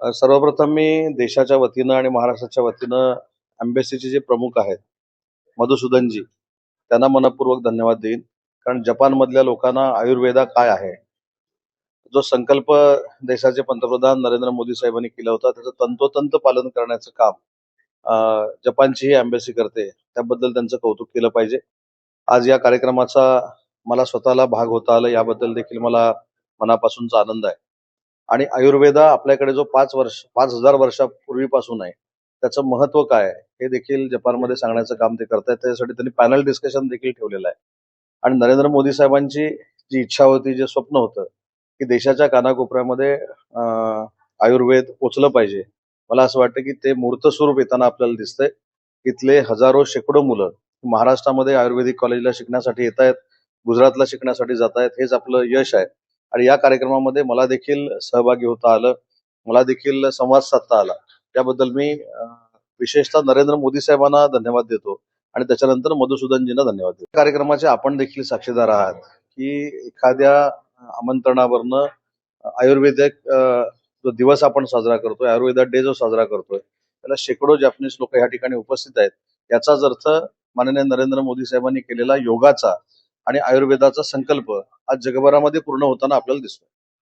सर्वप्रथम मी देशाच्या वतीनं आणि महाराष्ट्राच्या वतीनं अँबेसीचे जे प्रमुख आहेत मधुसूदनजी त्यांना मनपूर्वक धन्यवाद देईन. कारण जपानमधल्या लोकांना आयुर्वेदा काय आहे? जो संकल्प देशाचे पंतप्रधान नरेंद्र मोदी साहेबांनी केला होता त्याचं तंतोतंत पालन करण्याचं काम जपानची ही अँबेसी करते त्याबद्दल त्यांचं कौतुक केलं पाहिजे. आज या कार्यक्रमाचा मला स्वतःला भाग होता आला याबद्दल देखील मला मनापासूनचा आनंद आहे. आणि आयुर्वेदा आपल्याकडे जो पाच वर्ष पाच हजार वर्षापूर्वीपासून आहे त्याचं महत्त्व काय हे देखील जपानमध्ये सांगण्याचं काम ते करतायत. त्यासाठी त्यांनी पॅनल डिस्कशन देखील ठेवलेलं आहे. आणि नरेंद्र मोदी साहेबांची जी इच्छा होती जे स्वप्न होतं की देशाच्या कानाकोपऱ्यामध्ये आयुर्वेद पोचलं पाहिजे. मला असं वाटतं की ते मूर्त स्वरूप येताना आपल्याला दिसतंय. इथले हजारो शेकडो मुलं महाराष्ट्रामध्ये आयुर्वेदिक कॉलेजला शिकण्यासाठी येत आहेत गुजरातला शिकण्यासाठी जात आहेत हेच आपलं यश आहे. आणि या कार्यक्रमामध्ये मला देखील सहभागी होता आलं. मला देखील संवाद साधता आला. त्याबद्दल मी विशेषतः नरेंद्र मोदी साहेबांना धन्यवाद देतो आणि त्याच्यानंतर मधुसूदनजींना धन्यवाद देतो. कार्यक्रमाचे आपण देखील साक्षीदार आहात की एखाद्या आमंत्रणावरनं आयुर्वेदिक जो दिवस आपण साजरा करतोय आयुर्वेदा डे जो साजरा करतोय त्याला शेकडो जॅपनीज लोक या ठिकाणी उपस्थित आहेत. याचाच अर्थ माननीय नरेंद्र मोदी साहेबांनी केलेला योगाचा आणि आयुर्वेदाचा संकल्प आज जगभरामध्ये पूर्ण होताना आपल्याला दिसतो